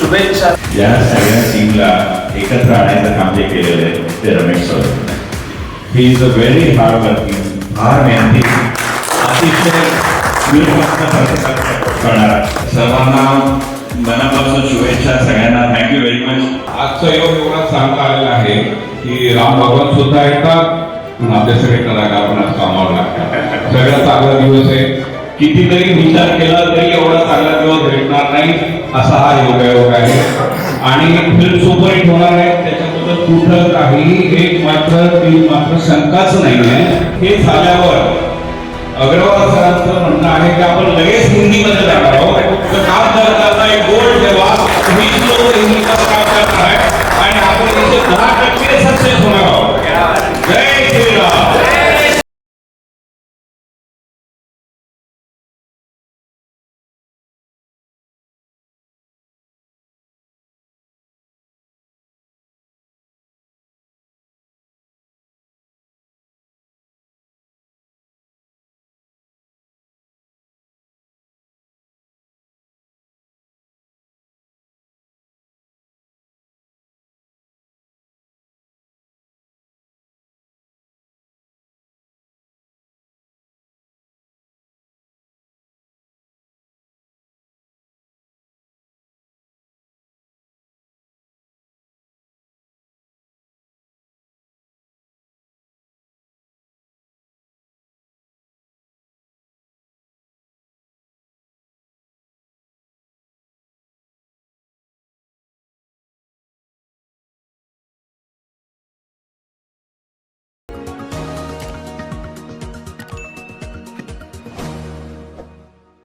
शुभेच्छा या सगळ्या टीमला एकत्र आणायचं काम जे केलेलं आहे ते Ramesh sir he is a very hard working फार मेहनती अतिशय करणारा सर्वांना मनापासून शुभेच्छा सगळ्यांना. थँक्यू व्हेरी मच आजचा योग एवढा चांगला आलेला आहे की राम भगवान सुद्धा येतात आणि आपले सगळे कलाकार पण आज कामावर लागतात. सगळ्यात चांगला दिवस आहे. कितीतरी विचार केला तरी एवढा चांगला दिवस भेटणार नाही असा हा योगायोग आहे. आणि फिल्म सुपरहिट होणार आहे त्याच्याबद्दल कुठं काही एक मात्र ती मात्र शंकाच नाही आहे हे झाल्यावर अग्रवाल सरांचं म्हणणं आहे की आपण लगेच हिंदीमध्ये